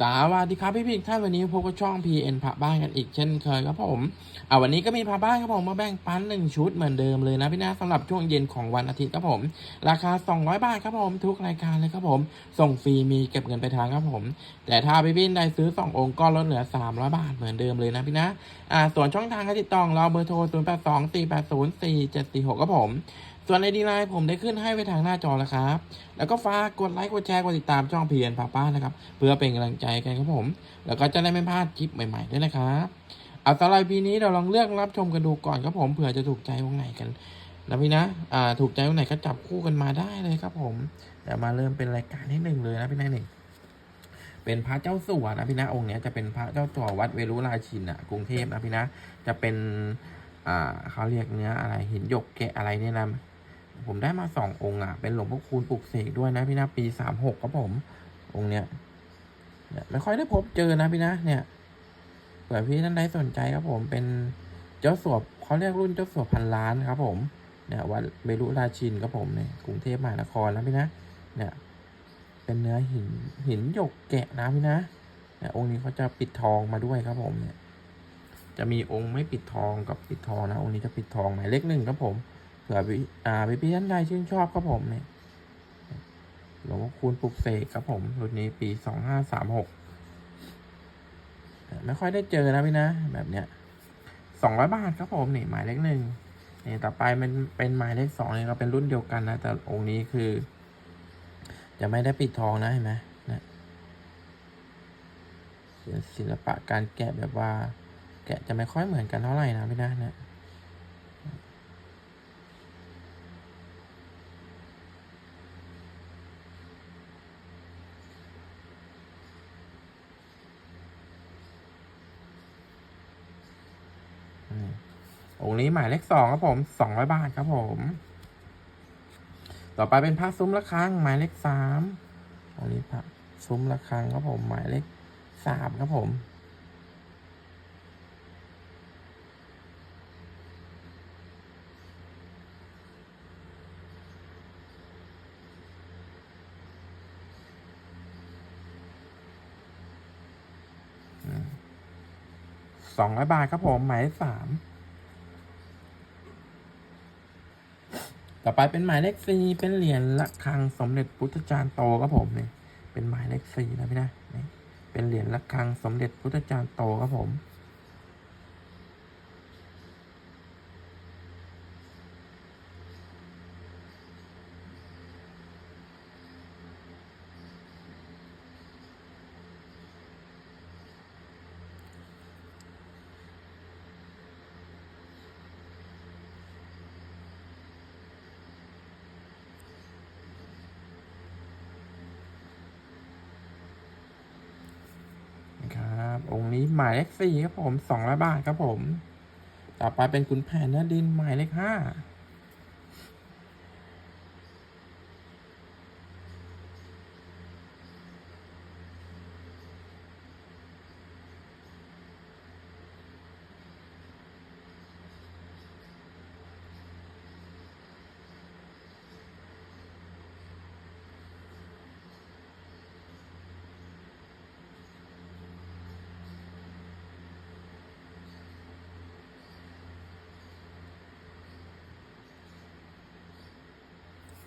สวัสดีครับพี่พิกท่านวันนี้พบกับช่อง PN พระบ้านกันอีกเช่นเคยครับผมอ่าวันนี้ก็มีพระบ้านครับผมมาแบ่งปันหนึ่งชุดเหมือนเดิมเลยนะพี่นะสำหรับช่วงเย็นของวันอาทิตย์ครับผม ราคา 200 บาทครับผมทุกรายการเลยครับผม ส่งฟรีมีเก็บเงินไปทางครับผม แต่ถ้าพี่พินได้ซื้อ 2 องค์ก็ลดเหลือ 300 บาทเหมือนเดิมเลยนะพี่นะอ่าส่วนช่องทางการติดต่อเราเบอร์โทร 0 8 2 4 8 0 4 7 4 6ครับผม ส่วนในดีไลน์ผมได้ขึ้นให้ไว้ทางหน้าจอแล้วครับ แล้วก็ฝากกดไลค์กดแชร์กดติดตามช่องเพียนป้าป้านะครับ เพื่อเป็นกำลังใจกันครับผม แล้วก็จะได้ไม่พลาดคลิปใหม่ๆด้วยนะครับเอาสำหรับปีนี้เราลองเลือกรับชมกันดูก่อนครับผมเผื่อจะถูกใจวงไหนกันนะพี่นะอ่าถูกใจวงไหนก็จับคู่กันมาได้เลยครับผมเดี๋ยวมาเริ่มเป็นรายการที่หนึ่งเลยนะพี่นายหนึ่งเป็นพระเจ้าสัวนะพี่นะองค์เนี้ยจะเป็นพระเจ้าสัววัดเวรุราชินอะกรุงเทพนะพี่นะจะเป็นอ่าเขาเรียกเนื้ออะไรหินหยกแกะอะไรเนี่ยนะ ผมได้มาสององค์อะ เป็นหลวงพ่อคูณปลุกเสกด้วยนะพี่นะปีสามหกครับผม องค์เนี้ยไม่ค่อยได้พบเจอนะพี่นะเนี่ยเผื่อพี่ท่านใดสนใจครับผมเป็นเจ้าสัวเขาเรียกรุ่นเจ้าสัวพันล้านครับ ผมเนี่ยวัดเบรุราชินครับผมเนี่ยกรุงเทพมหานครนะพี่นะเนี่ย เป็นเนื้อหินหินหยกแกะนะพี่นะเนี่ยองค์นี้เขาจะปิดทองมาด้วยครับผมเนี่ย จะมีองค์ไม่ปิดทองกับปิดทองนะองค์นี้จะปิดทองหมายเลขหนึ่งครับผม เผื่อพี่อ่าพี่พี่ท่านใดชื่นชอบครับผมเนี่ยหลวงพ่อคูณปลุกเสกครับผมรุ่นนี้ปีสองห้าสามหกไม่ค่อยได้เจอนะพี่นะ แบบเนี้ยสองร้อยบาทครับผมนี่หมายเลขหนึ่งนี่ต่อไปมันเป็นหมายเลขสองนี่ก็เป็นรุ่นเดียวกันนะ แต่องค์นี้คือ จะไม่ได้ปิดทองนะเห็นไหมนะศิลปะการแกะแบบว่า แกะจะไม่ค่อยเหมือนกันเท่าไหร่นะพี่นะเนี่ย งนี้หมายเลขสองครับผมสองร้อยบาทครับผม ต่อไปเป็นผ้าซุ้มระฆังหมายเลขสามองนี้ผ้าซุ้มระฆังครับผมหมายเลขสามครับผมสองร้อยบาทครับผม หมายเลขสาม ต่อ ไปเป็นหมายเลขสี่เป็นเหรียญระฆังสมเด็จพุทธจารย์โตครับผมเนี่ยเป็นหมายเลขสี่นะพี่นะเป็นเหรียญระฆังสมเด็จพุทธจารย์โตครับผม นะครับ องค์นี้ หมายเลขสี่ครับผมสองร้อยบาทครับผม ต่อไปเป็นขุนแผนเนื้อดินหมายเลขห้า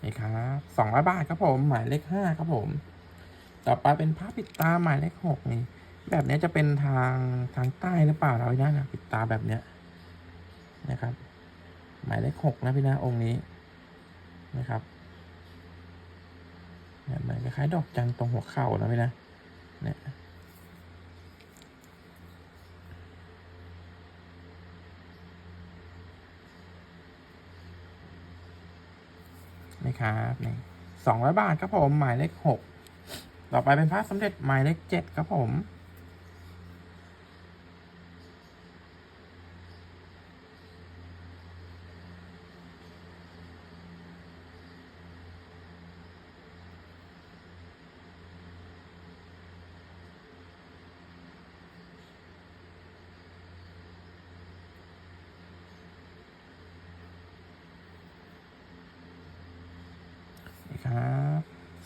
นี่ครับสองร้อยบาทครับผม หมายเลขห้าครับผม ต่อไปเป็นผ้าปิดตาหมายเลขหกนี่ แบบนี้จะเป็นทางทางใต้หรือเปล่าเราพี่นะปิดตาแบบเนี้ยนะครับ หมายเลขหกนะพี่นะองค์นี้นะครับเนี่ยมันคล้ายดอกจันตรงหัวเข่านะพี่นะเนี่ย นี่ครับนี่สองร้อยบาทครับผมหมายเลขหกต่อไปเป็นพระสมเด็จหมายเลขเจ็ดครับผม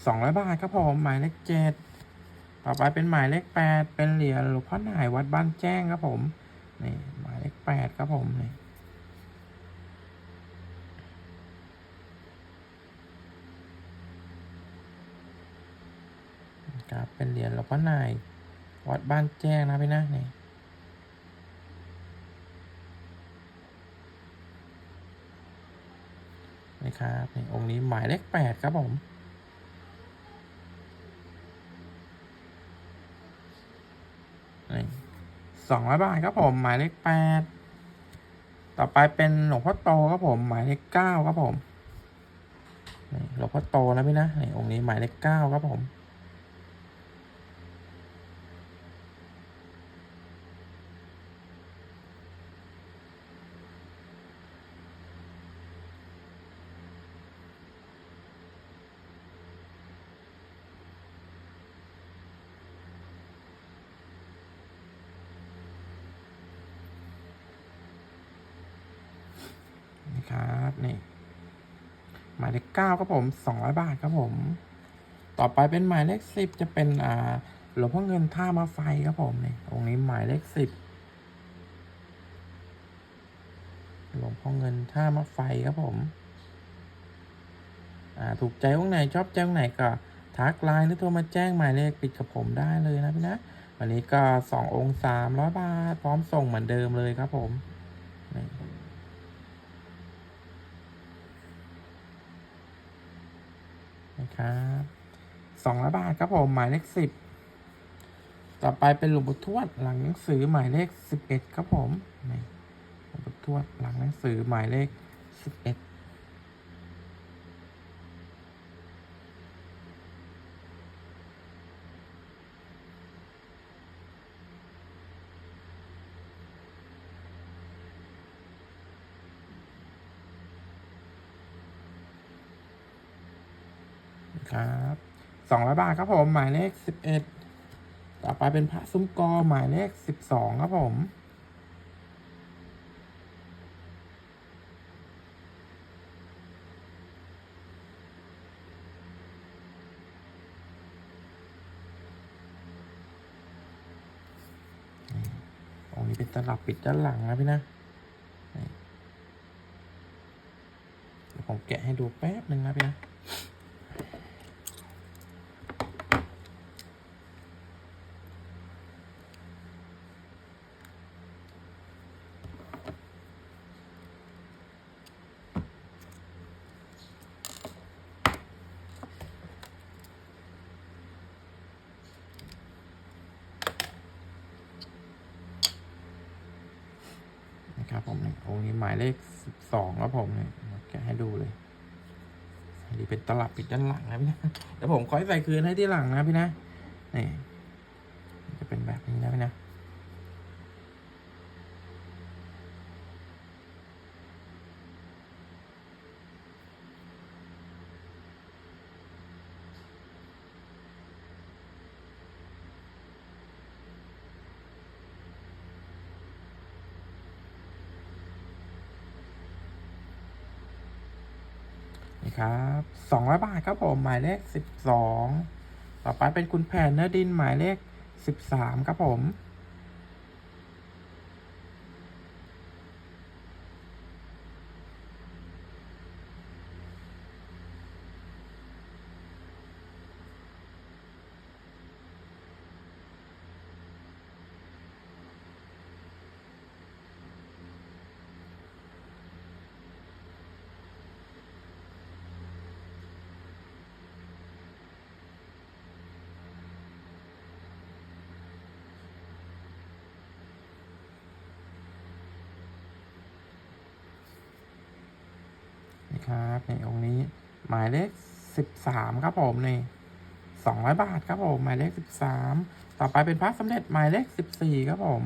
นี่ครับสองร้อยบาทครับผมหมายเลขเจ็ดต่อไปเป็นหมายเลขแปดเป็นเหรียญหลวงพ่อหน่ายวัดบ้านแจ้งครับผมนี่หมายเลขแปดครับผมนี่ครับเป็นเหรียญหลวงพ่อหน่ายวัดบ้านแจ้งนะพี่นะนี่นี่ครับนี่องค์นี้หมายเลขแปดครับผม สองร้อยบาทครับผม หมายเลขแปดต่อไปเป็นหลวงพ่อโตครับผม หมายเลขเก้าครับผมหลวงพ่อโตนะพี่นะนี่องค์นี้หมายเลขเก้าครับผม ครับนี่หมายเลขเก้าครับผมสองร้อยบาทครับผม ต่อไปเป็นหมายเลขสิบจะเป็นอ่าหลวงพ่อเงินท่ามาไฟครับผมนี่องค์นี้หมายเลขสิบหลวงพ่อเงินท่ามาไฟครับผมอ่าถูกใจองค์ไหนชอบใจองค์ไหนก็ทักไลน์หรือโทรมาแจ้งหมายเลขปิดกับผมได้เลยนะพี่นะวันนี้ก็สององค์สามร้อยบาท พร้อมส่งเหมือนเดิมเลยครับผมนี่ นะ ครับสองร้อยบาทครับผม หมายเลขสิบต่อไปเป็นหลวงปู่ทวดหลังหนังสือหมายเลขสิบเอ็ดครับผมหลวงปู่ทวดหลังหนังสือหมายเลขสิบเอ็ด ครับสองร้อยบาทครับผม หมายเลขสิบเอ็ดต่อไปเป็นพระซุ้มกอหมายเลขสิบสองครับผมองนี้เป็นตลับปิดด้านหลังนะพี่นะเดี๋ยวผมแกะให้ดูแป๊บหนึ่งนะพี่นะ นะครับผมเนี่หมายเลขสิบสองครับผมเนี่ยแกะให้ดูเลยนี่เป็นตลับปิดด้านหลังนะพี่นะเดี๋ยวผมคอยใส่คืนให้ที่หลังนะพี่นะนี่จะเป็นแบบนี้นะพี่นะี่ครับสองร้อยบาทครับผม หมายเลขสิบสองต่อไปเป็นคุณแผนเนื้อดินหมายเลขสิบสามครับผม ครับในองค์นี้ หมายเลขสิบสามครับผมนี่สองร้อยบาทครับผมหมายเลขสิบสามต่อไปเป็นพระสำเร็จหมายเลขสิบสี่ครับผม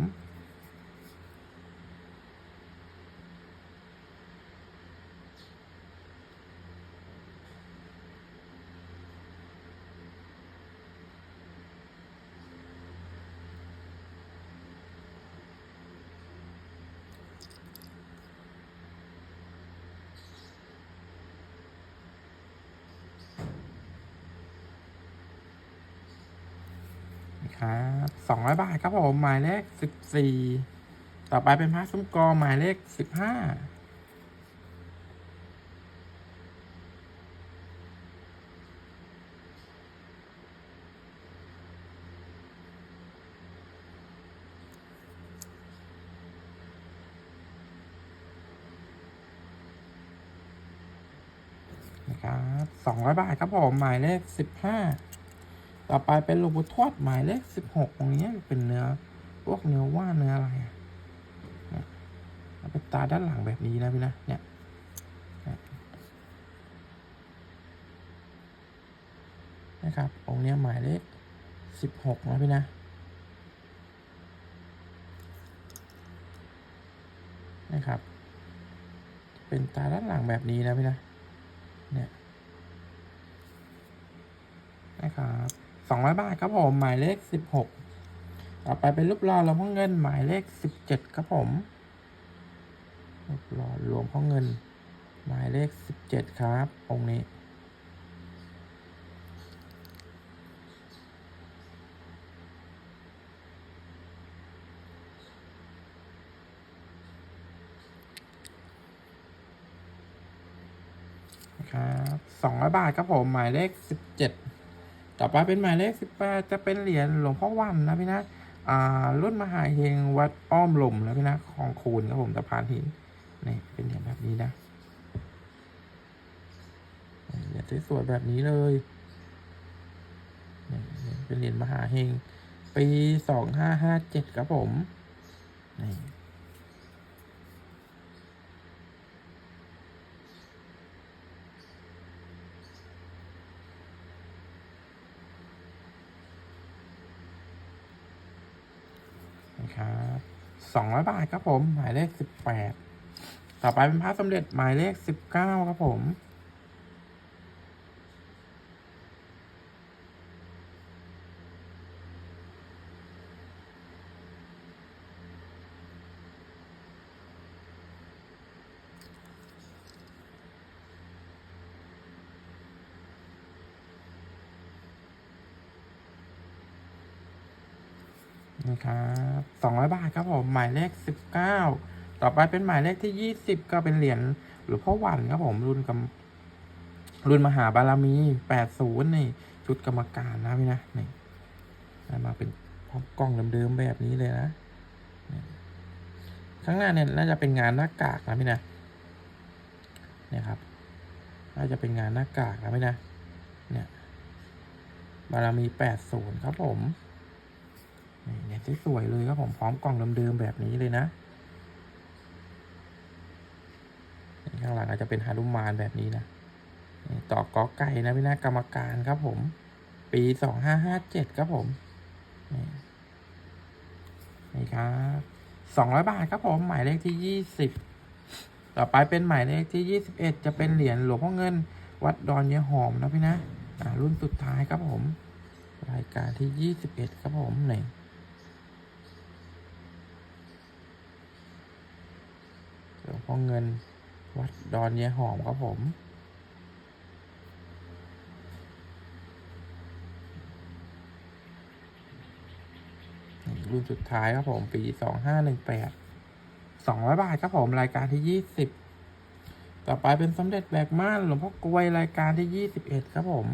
น ครับส องร้อยบาทครับผมหมายเลขสิบสี่ต่อไปเป็นพระซุ้มกอหมายเลขสิบห้านะครับสองร้อยบาทครับผมหมายเลขสิบห้า ต่อไปเป็นหลวงปู่ทวดหมายเลขสิบหกตรงนี้เป็นเนื้อพวกเนื้อว่าเนื้ออะไรเอาเป็นตาด้านหลังแบบนี้นะพี่นะเนี่ยนะครับองค์นี้หมายเลขสิบหกนะพี่นะนะครับ เป็นตาด้านหลังแบบนี้นะพี่นะเนี่ยนะครับ สองร้อยบาทครับผม หมายเลขสิบหกต่อไปเป็นรูปหล่อหลวงพ่อเงิน หมายเลขสิบเจ็ดครับผมรูปหล่อหลวงพ่อเงิน หมายเลขสิบเจ็ดครับองค์นี้ครับสองร้อยบาทครับผม หมายเลขสิบเจ็ด ต่อไปเป็นหมายเลขสิบแปดจะเป็นเหรียญหลวงพ่อวันนะพี่นะอ่ารุ่นมหาเฮงวัดอ้อมลมนะพี่นะของคูณครับผมตะพานหินนี่เป็นเหรียญแบบนี้นะเหรียญสวยๆแบบนี้เลยเป็นเหรียญมหาเฮงปีสองห้าห้าเจ็ดครับผมนี่ ครับสองร้อยบาทครับผม หมายเลขสิบแปดต่อไปเป็นพระสมเด็จหมายเลขสิบเก้าครับผม นะครับสองร้อยบาทครับผมหมายเลขสิบเก้าต่อไปเป็นหมายเลขที่ยี่สิบก็เป็นเหรียญหลวงพ่อหวันครับผมรุ่นกำรุ่นมหาบารมีแปดศูนย์นี่ชุดกรรมการนะพี่นะนี่ได้มาเป็นพร้อมกล้องเดิมๆแบบนี้เลยนะข้างหน้าเนี่ยน่าจะเป็นงานหน้ากากนะพี่นะเนี่ยครับ น่าจะเป็นงานหน้ากากนะพี่นะ เนี่ย บารมีแปดศูนย์ครับผม เนี่ยสวยๆเลยครับผมพร้อมกล่องเดิมๆแบบนี้เลยนะข้างหลังอาจจะเป็นฮานุมานแบบนี้นะต่อกอไก่นะพี่นะกรรมการครับผม ปีสองห้าห้าเจ็ดครับผมนี่ครับสองร้อยบาทครับผม หมายเลขที่ยี่สิบต่อไปเป็นหมายเลขที่ยี่สิบเอ็ดจะเป็นเหรียญหลวงพ่อเงิน วัดดอนยายหอมนะพี่นะรุ่นสุดท้ายครับผม รายการที่ยี่สิบเอ็ดครับผมหนี่ง หลวงพ่อเงิน วัดดอนเยหอมครับผม รุ่นสุดท้ายครับผม ปีสองห้าหนึ่งแปดสองร้อยบาทครับผม รายการที่ยี่สิบต่อไปเป็นสมเด็จแบกม่านหลวงพ่อกลวยรายการที่ยี่สิบเอ็ดครับผม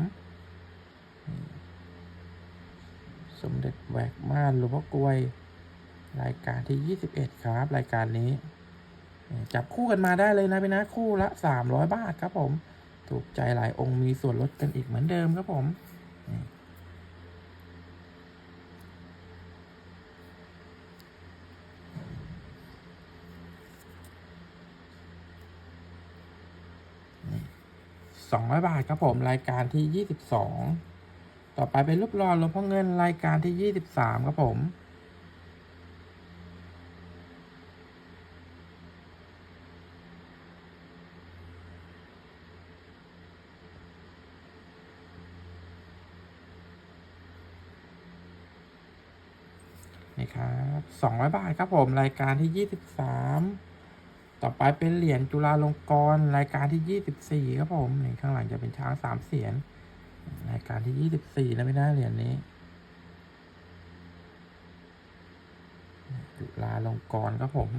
สมเด็จแบกม่านหลวงพ่อกลวย รายการที่ยี่สิบเอ็ดครับ รายการนี้ จับคู่กันมาได้เลยนะพี่นะคู่ละสามร้อยบาทครับผม ถูกใจหลายองค์มีส่วนลดกันอีกเหมือนเดิมครับผมสองร้อยบาทครับผมรายการที่ยี่สิบสองต่อไปเป็นรูปหล่อหลวงพ่อเงินรายการที่ยี่สิบสามครับผม 200 บาทครับผมรายการที่ 23 ต่อไปเป็นเหรียญจุฬาลงกรณ์รายการที่ 24 ครับผมในข้างหลังจะเป็นช้างสามเสียนรายการที่ 24 นะไม่น่าเหรียญนนี้ จุฬาลงกรณ์ครับผม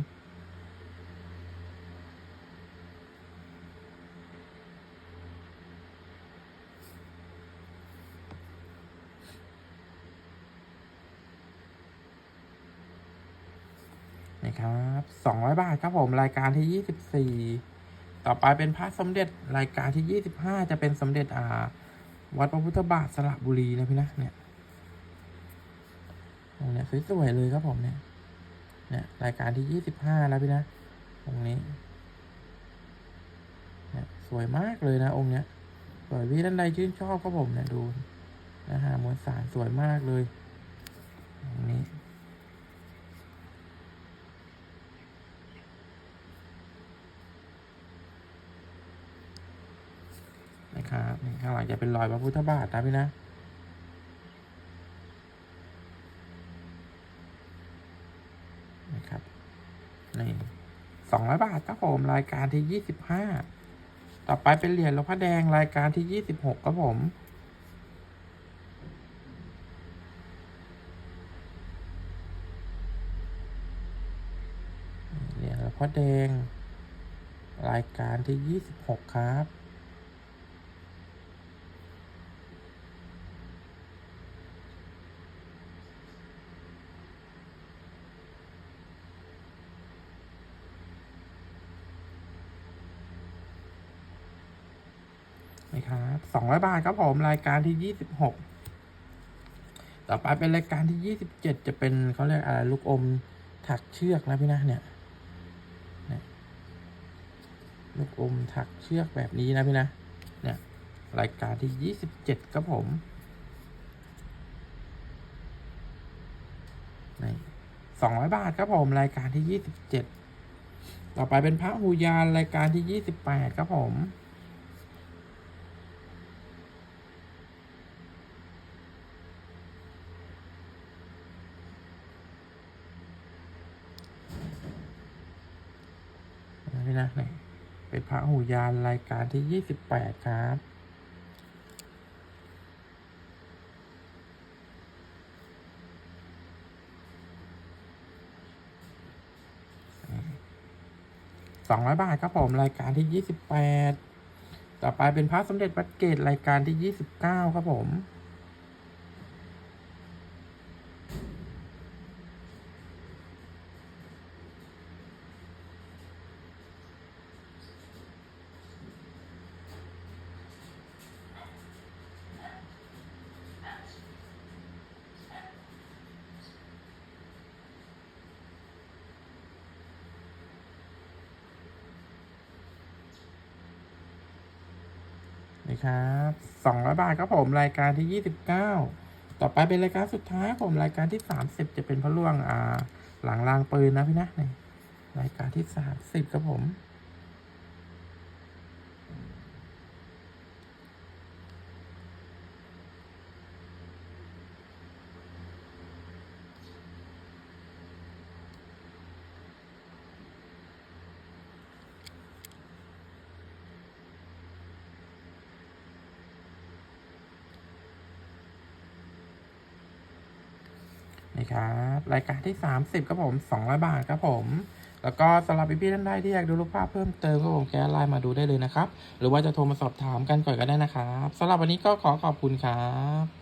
ครับสองร้อยบาทครับผมรายการที่ยี่สิบสี่ต่อไปเป็นพระสมเด็จรายการที่ยี่สิบห้าจะเป็นสมเด็จอ่า วัดพระพุทธบาทสระบุรีนะพี่นะเนี่ยตรงเนี้ยสวยๆเลยครับผมเนี่ยเนี่ยรายการที่ยี่สิบห้าแล้วพี่นะตรงนี้เนี่ยสวยมากเลยนะองค์เนี้ยสวยพี่ท่านใดชื่นชอบครับผมเนี่ยดูนะฮะมวลสารสวยมากเลยตรงนี้ นะครับข้างหลังจะเป็นรอยพระพุทธบาทนะพี่นะนะครับนี่สองร้อยบาทครับผมรายการที่ยี่สิบห้าต่อไปเป็นเหรียญหลวงพ่อแดงรายการที่ยี่สิบหกครับผมเหรียญหลวงพ่อแดง รายการที่ยี่สิบหกครับ นะครับสองร้อยบาทครับผมรายการที่ยี่สิบหกต่อไปเป็นรายการที่ยี่สิบเจ็ดจะเป็นเขาเรียกอะไรลูกอมถักเชือกนะพี่นะเนี่ยเนี่ยลูกอมถักเชือกแบบนี้นะพี่นะเนี่ยรายการที่ยี่สิบเจ็ดครับผมสองร้อยบาทครับผมรายการที่ยี่สิบเจ็ดต่อไปเป็นพระหูยานรายการที่ยี่สิบแปดครับผม นะเป็นพระหูยานรายการที่ยี่สิบแปดครับ สองร้อยบาทครับผม รายการที่ยี่สิบแปดต่อไปเป็นพระสมเด็จวัดเกตรายการที่ยี่สิบเก้าครับผม ครับสองร้อยบาทครับผมรายการที่ยี่สิบเก้าต่อไปเป็นรายการสุดท้ายผมรายการที่สามสิบจะเป็นพระล่วงอ่าหลังรางปืนนะพี่นะนี่รายการที่สามสิบครับผมีครับ รายการที่สามสิบครับผมสองร้อยบาทครับผม แล้วก็สำหรับพี่ๆท่านใดที่อยากดูรูปภาพเพิ่มเติมก็ผมแก้ไลน์มาดูได้เลยนะครับ หรือว่าจะโทรมาสอบถามกันก่อนก็ได้นะครับสำหรับวันนี้ก็ขอขอบคุณครับ